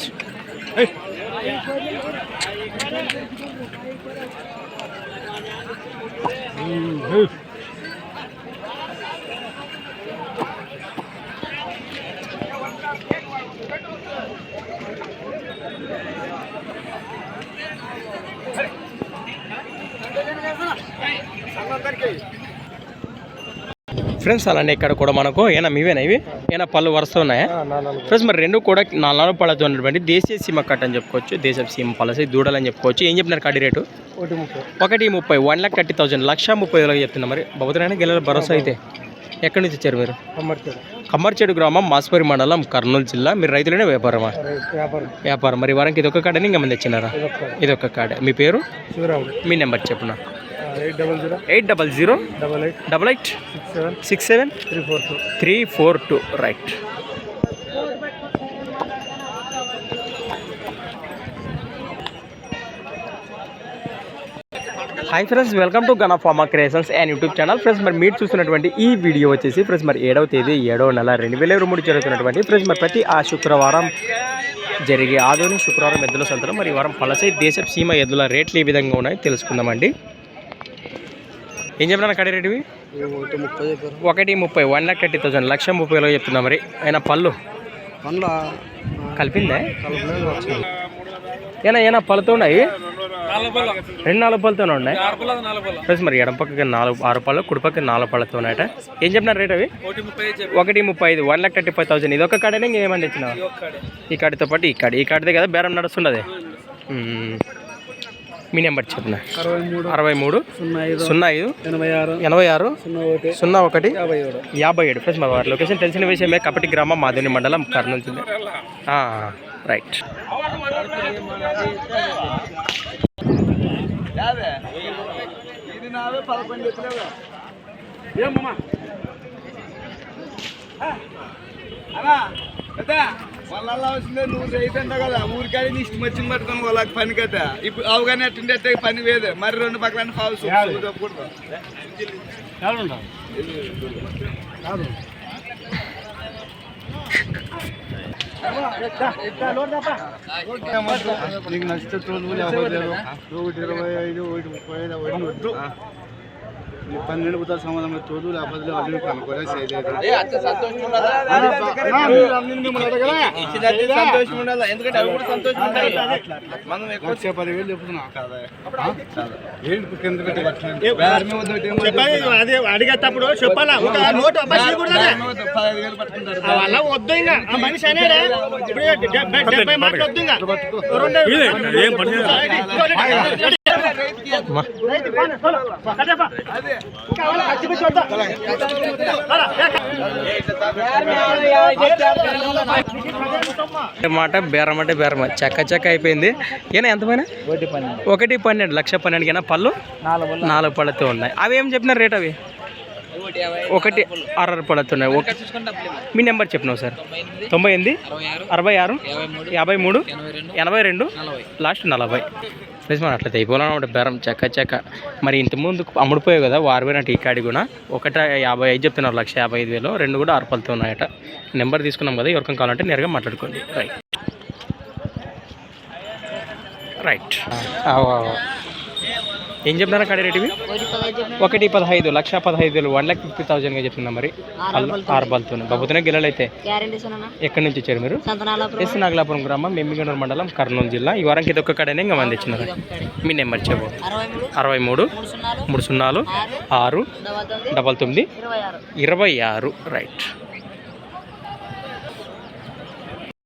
Hey, Salman Tarki. Friends అలానే ఇక్కడ కూడా మనకు ఏనా మీవేనా ఇవి? ఏనా పళ్ళు వరుస ఉన్నాయా? ఫ్రెండ్స్ మరి రెండు కూడా నాలుగు పళ్ళతో ఉన్నటువంటి దేశీయ సీమ కట్ అని చెప్పుకోవచ్చు దేశ సీమ పలస దూడలని చెప్పుకోవచ్చు. ఏం చెప్పినారు కడ్డీ రేటు? ఒకటి ముప్పై. One lakh thirty thousand. లక్ష ముప్పై వేలకు చెప్తున్నా మరి. బహుతరానికి గెలల భరోసా అయితే. ఎక్కడి నుంచి వచ్చారు మీరు? కమ్మర్చేడు గ్రామం మాస్పరి మండలం కర్నూలు జిల్లా. మీరు రైతులనే వ్యాపారమా? వ్యాపారం. మరి వారానికి ఇది ఒక కాడని? ఇంకా మంది వచ్చినారా ఇదొక ఇది ఒక కాడ. మీ పేరు? మీ నెంబర్ చెప్పున? Eight double zero. Double eight. Double eight. Six seven. Three four two. Three four two. Right. Hi friends welcome to Gana Farma creations and YouTube channel. Friends మరి మీరు చూస్తున్నటువంటి ఈ వీడియో వచ్చేసి ఫ్రెండ్స్ మరి ఏడవ తేదీ ఏడవ నెల రెండు వేల ఇరవై మూడు జరుగుతున్నటువంటి ఫ్రెండ్స్ మరి ప్రతి ఆ శుక్రవారం జరిగే ఆధునిక శుక్రవారం ఎద్దుల సంతలో మరి ఈ వారం పలసై దేశ సీమ ఎద్దుల రేట్లు ఏ విధంగా ఉన్నాయో తెలుసుకుందామండి. ఏం చెప్పినా కడి రేటువి? ఒకటి ముప్పై చెప్పారు ఒకటి ముప్పై వన్ లాక్ థర్టీ థౌసండ్ లక్ష ముప్పై వేలు చెప్తున్నా మరి. అయినా పళ్ళు? పండ్ల? కలిపిందే? ఏనా ఏనా పళ్ళతో ఉన్నాయి? రెండు నాలుగు పళ్ళతోనే ఉన్నాయి? ప్లస్ మరి ఎడం పక్కకి నాలుగు ఆరు పళ్ళు కుడి పక్కకి నాలుగు పళ్ళతో ఉన్నాయట ఏం చెప్పినారు రేట్ అవి? ఒకటి ముప్పై ఐదు one lakh thirty five thousand. ఇది ఒక కాడనే ఇంకేమని తెచ్చిన ఈ కాడితో పాటు ఈ కాడి ఈ కాడితే కదా బేరం నడుస్తుండదు. మీ నెంబర్ చెప్పిన? అరవై మూడు అరవై మూడు సున్నా ఐదు సున్నా ఐదు ఎనభై ఆరు ఎనభై ఆరు సున్నా ఒకటి సున్నా ఒకటి యాభై ఏడు. యాభై ఏడు. ఫ్రెండ్స్ మరి వారి లొకేషన్ తెలిసిన విషయమే కపటి గ్రామం మాధుని మండలం కర్నూలు జిల్లా. ఆ, రైట్ వాళ్ళ వచ్చిందే నువ్వు రైతుండ కదా ఊరికాడి నీ ఇష్టం వచ్చింది పట్టుకొని వాళ్ళకి పని కదా ఇప్పుడు అవగానే అట్టుండే పని వేదే మరి రెండు పక్కన హౌస్ నీకు నచ్చితే తోలు యాభై లేదు ఒకటి ఇరవై ఐదు ఒకటి ముప్పై ఐదు ఒకటి వద్దు నీ పన్నెండు పుతాలు చేయలేదు లక్ష పదివేలు చెప్తున్నా ఏంటి కింద పెట్టి కట్టినాను? అదే అడిగేటప్పుడు చెప్పాలా ఒక నోటు అలా వద్దు ఇంకా ఆ మనిషి ఇప్పుడు డెబ్బై మాటలు వద్దు ఇంకా మాట బేరం అంటే బేరం చెక్క చెక్క అయిపోయింది. ఏనా ఎంత పైన? ఒకటి పన్నెండు. ఒకటి పన్నెండు లక్ష పన్నెండుకి అయినా పళ్ళు? నాలుగు నాలుగు పళ్ళతో ఉన్నాయి. అవి ఏం చెప్పినారు రేట్ అవి? ఒకటి అరవై పళ్ళతో ఉన్నాయి ఓకే. మీ నెంబర్ చెప్పినావు సార్. తొంభై ఎనిమిది అరవై ఆరు యాభై మూడు ఎనభై రెండు లాస్ట్ నలభై. ప్లస్ మనం అట్లా అయిపోవాలన్నమాట బేరం చెక్క చెక్క. మరి ఇంత ముందు అమ్ముడిపోయావు కదా వారు పోయినట్టు ఈ కాడి కూడా ఒకట యాభై ఐదు చెప్తున్నారు లక్ష యాభై ఐదు వేలు. రెండు కూడా ఆరు పళ్ళతో ఉన్నాయట. నెంబర్ తీసుకున్నాం కదా ఎవరికం కావాలంటే నేరుగా మాట్లాడుకోండి. రైట్. రైట్ ఏం చెప్తున్నారు కాడి రేట్ ఒకటి పదహైదు లక్ష పదహైదు వన్ లాక్ ఫిఫ్టీ థౌసండ్గా చెప్తున్నా మరి. ఆరు బాల్తో బాబుతోనే గిల్లలు అయితే ఎక్కడి నుంచి వచ్చారు మీరు? ఎస్ నాగలాపురం గ్రామం మెమ్మిగనూరు మండలం కర్నూలు జిల్లా. ఈ వారానికి ఇది ఒక్క కడనే ఇంకా మంది ఇచ్చినారు. మీ నెంబర్ చెప్పు. అరవై మూడు మూడు సున్నాలు ఆరు డబల్ తొమ్మిది ఇరవై ఆరు. రైట్.